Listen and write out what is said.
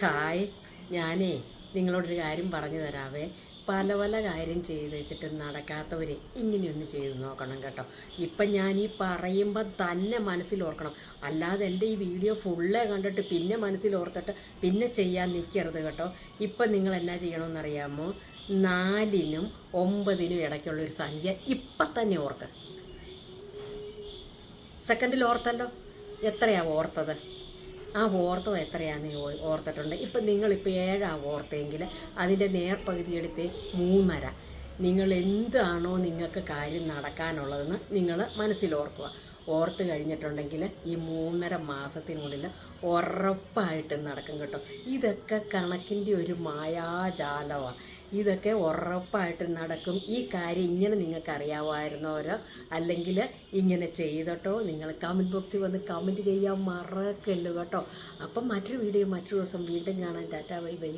Hi ഞാനേ നിങ്ങളോടൊരു കാര്യം പറഞ്ഞു തരാവേ. പല പല കാര്യം ചെയ്ത് വെച്ചിട്ട് നടക്കാത്തവർ ഇങ്ങനെയൊന്ന് ചെയ്ത് നോക്കണം കേട്ടോ. ഇപ്പം ഞാൻ ഈ പറയുമ്പോൾ തന്നെ മനസ്സിൽ ഓർക്കണം. അല്ലാതെ എന്റെ ഈ വീഡിയോ ഫുള്ളേ കണ്ടിട്ട് പിന്നെ മനസ്സിൽ ഓർത്തിട്ട് പിന്നെ ചെയ്യാൻ നിൽക്കരുത് കേട്ടോ. ഇപ്പം നിങ്ങൾ എന്നാ ചെയ്യണമെന്നറിയാമോ നാലിനും ഒമ്പതിനും ഇടയ്ക്കുള്ളൊരു സംഖ്യ ഇപ്പം തന്നെ ഓർക്ക് സെക്കൻഡിൽ ഓർത്തല്ലോ. എത്രയാ ഓർത്തത്? ആ ഓർത്തത് എത്രയാന്ന് ഓ- ഓർത്തിട്ടുണ്ട്. ഇപ്പം നിങ്ങളിപ്പോൾ ഏഴാ ഓർത്തെങ്കിൽ അതിന്റെ നേർപ്പകുതി എടുത്ത് മൂന്നര. നിങ്ങൾ എന്താണോ നിങ്ങൾക്ക് കാര്യം നടക്കാനുള്ളതെന്ന് നിങ്ങൾ മനസ്സിൽ ഓർക്കുക ഓർത്ത് കഴിഞ്ഞിട്ടുണ്ടെങ്കിൽ ഈ മൂന്നര മാസത്തിനുള്ളിൽ ഉറപ്പായിട്ടും നടക്കും കേട്ടോ. ഇതൊക്കെ കണക്കിന്റെ ഒരു മായാജാലമാണ് ഇതൊക്കെ ഉറപ്പായിട്ടും നടക്കും. ഈ കാര്യം ഇങ്ങനെ നിങ്ങൾക്ക് അറിയാമായിരുന്നവരോ അല്ലെങ്കിൽ ഇങ്ങനെ ചെയ്തട്ടോ? നിങ്ങൾ കമന്റ് ബോക്സിൽ വന്ന് കമന്റ് ചെയ്യാൻ മറക്കല്ലോ കേട്ടോ. അപ്പം മറ്റൊരു വീഡിയോ മറ്റൊരു ദിവസം വീണ്ടും കാണാൻ ടാറ്റാ ബൈ ബൈ.